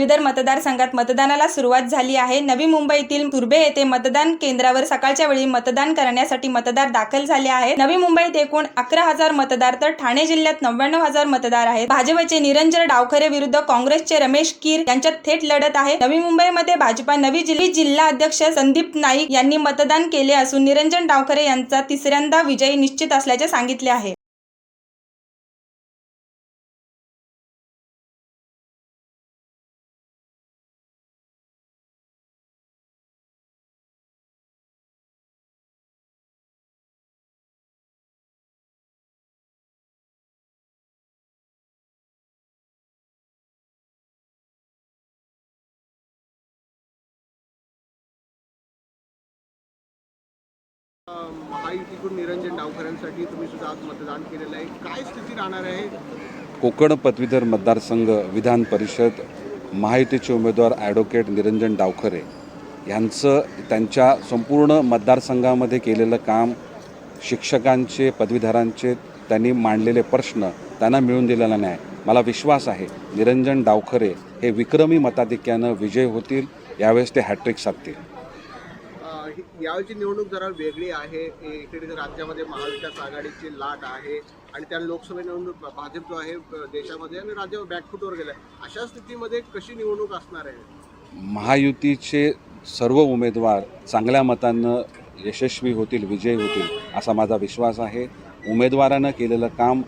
पदवीधर मतदारसंघात मतदानाला सुरुवात झाली आहे. नवी मुंबईतील तुर्बे येथे मतदान केंद्रावर सकाळच्या वेळी मतदान करण्यासाठी मतदार दाखल झाले आहेत. नवी मुंबईत एकूण अकरा हजार मतदार तर ठाणे जिल्ह्यात नव्याण्णव हजार मतदार आहेत. भाजपचे निरंजन डावखरे विरुद्ध काँग्रेसचे रमेश कीर यांच्यात थेट लढत आहे. नवी मुंबईमध्ये भाजपा नवी जिल्ही जिल्हा अध्यक्ष संदीप नाईक यांनी मतदान केले असून निरंजन डावखरे यांचा तिसऱ्यांदा विजयी निश्चित असल्याचे सांगितले आहे. महायुतीकडून निरंजन डावकरांसाठी तुम्ही सुद्धा आज मतदान केलेलं आहे. काय स्थिती राहणार आहे? कोकण पदवीधर मतदारसंघ विधान परिषद महायुतीचे उमेदवार ॲडव्होकेट निरंजन डावखरे यांचं त्यांच्या संपूर्ण मतदारसंघामध्ये केलेलं काम शिक्षकांचे पदवीधरांचे त्यांनी मांडलेले प्रश्न त्यांना मिळून दिलेला नाही मला विश्वास आहे निरंजन डावखरे हे विक्रमी मताधिक्यानं विजय होतील यावेळेस ते हॅट्रिक साधतील. यावेळची निवडणूक जरा वेगळी आहे. इकडे राज्यामध्ये महाविकास आघाडीची लाट आहे आणि त्या लोकसभा निवडणूक भाजप जो आहे देशामध्ये आणि राज्यावर बॅकफुटवर गेलाय. अशा स्थितीमध्ये कशी निवडणूक असणार आहे? महायुतीचे सर्व उमेदवार चांगल्या मतांनं यशस्वी होतील विजयी होतील असा माझा विश्वास आहे. उमेदवारानं केलेलं काम